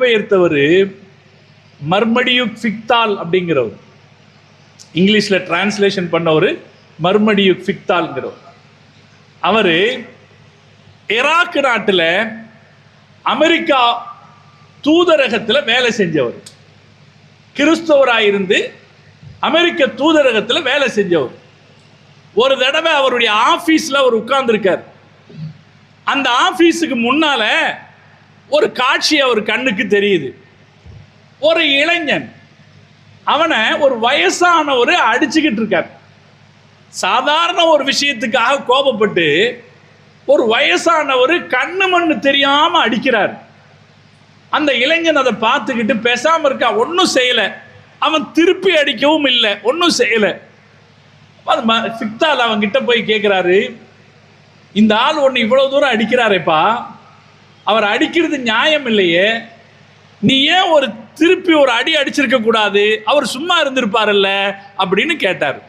பெயர்த்தவர் மர்மடியுக் ஃபிக்தால் அப்படிங்கிறவர். இங்கிலீஷ்ல டிரான்ஸ்லேஷன் பண்ணவர் மர்மடியுக் ஃபிக்தால்ங்கிறவர். அவர் ஈராக் நாட்டில் அமெரிக்கா தூதரகத்தில் வேலை செஞ்சவர். கிறிஸ்தவராயிருந்து அமெரிக்க தூதரகத்தில் வேலை செஞ்சவர். ஒரு தடவை அவருடைய ஆஃபீஸில் அவர் உட்கார்ந்துருக்கார். அந்த ஆஃபீஸுக்கு முன்னால ஒரு காட்சி அவர் கண்ணுக்கு தெரியுது. ஒரு இளைஞன். அவனை ஒரு வயசானவர் அடிச்சுக்கிட்டு இருக்கார். சாதாரண ஒரு விஷயத்துக்காக கோபப்பட்டு ஒரு வயசானவர் கண்ணு மண்ணு தெரியாம அடிக்கிறார். அந்த இளைஞன் அதை பார்த்துக்கிட்டு பேசாம இருக்கா? ஒன்றும் செய்யலை. அவன் திருப்பி அடிக்கவும் இல்லை. ஒன்றும் செய்யலை. அது ம- சிக்தால் அவன் கிட்ட போய் கேட்குறாரு இந்த ஆள் ஒன்று இவ்வளோ தூரம் அடிக்கிறாரேப்பா. அவர் அடிக்கிறது நியாயம் இல்லையே நீ ஏன் ஒரு திருப்பி ஒரு அடி அடிச்சிருக்க கூடாது? அவர் சும்மா இருந்திருப்பார்ல அப்படின்னு கேட்டார்.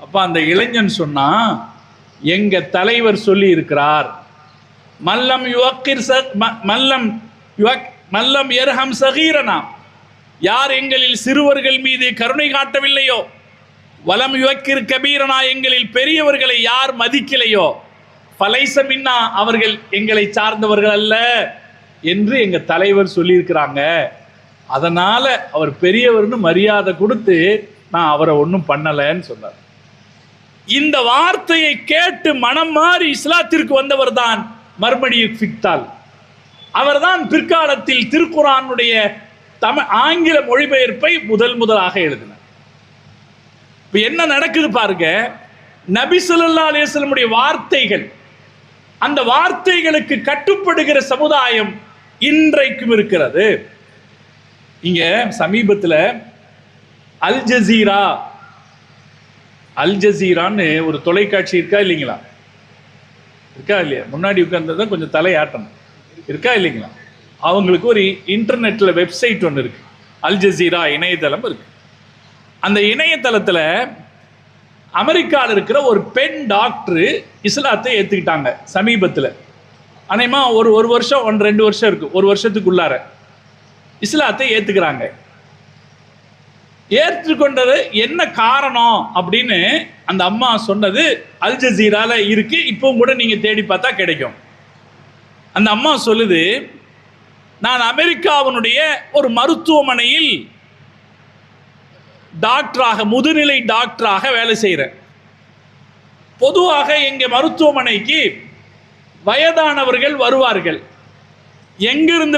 அப்போ அந்த இளைஞன் சொன்னா எங்க தலைவர் சொல்லி இருக்கிறார் மல்லம் யுவக்கிர் ச- ம- மல்லம் யுவக் மல்லம் எர்ஹம் சகீரனா யார் எங்களில் சிறுவர்கள் மீது கருணை காட்டவில்லையோ? வலம் யுவக்கிர் கபீரனா எங்களில் பெரியவர்களை யார் மதிக்கலையோ? பலைச மின்னா அவர்கள் எங்களை சார்ந்தவர்கள் அல்ல என்று எங்க தலைவர் சொல்லியிருக்கிறாங்க. அதனால அவர் பெரியவர்னு மரியாதை கொடுத்து நான் அவரை ஒன்றும் பண்ணலைன்னு சொன்னார். இந்த வார்த்தையை கேட்டு மனம் மாறி இஸ்லாத்திற்கு வந்தவர் தான் மர்மடி ஃபிக்தால். அவர்தான் பிற்காலத்தில் திருக்குறானுடைய தமிழ் ஆங்கில மொழிபெயர்ப்பை முதல் முதலாக எழுதினார். இப்போ என்ன நடக்குது பாருங்க. நபி ஸல்லல்லாஹு வார்த்தைகள் அந்த வார்த்தைகளுக்கு கட்டுப்படுகிற சமுதாயம் இன்றைக்கும் இருக்கிறது. இங்க சமீபத்துல அல் ஜசீரா அல் ஜசீரான்னு ஒரு தொலைக்காட்சி இருக்கா இல்லைங்களா? இருக்கா இல்லையா? முன்னாடி உட்கார்ந்ததை கொஞ்சம் தலையாட்டணும். இருக்கா இல்லைங்களா? அவங்களுக்கு ஒரு இன்டர்நெட்ல வெப்சைட் ஒன்று இருக்கு. அல் ஜசீரா இணையதளம் இருக்கு. அந்த இணையதளத்துல அமெரிக்காவில் இருக்கிற ஒரு பெண் டாக்டர் இஸ்லாத்தை ஏற்றுக்கிட்டாங்க சமீபத்தில். அனைமா ஒரு ஒரு வருஷம் ஒன்று ரெண்டு வருஷம் இருக்கு. ஒரு வருஷத்துக்குள்ளார. இஸ்லாத்தை ஏற்றுக்கிறாங்க ஏற்றுக்கொண்டது என்ன காரணம் அப்படின்னு அந்த அம்மா சொன்னது அல் ஜசீரால இருக்கு. இப்பவும் கூட நீங்க தேடி பார்த்தா கிடைக்கும். அந்த அம்மா சொல்லுது நான் அமெரிக்காவினுடைய ஒரு மருத்துவமனையில் டாக்டராக முதுநிலை டாக்டராக வேலை செய்கிறேன் பொதுவாக எங்க மருத்துவமனைக்கு வயதானவர்கள் வருவார்கள். எங்கிருந்து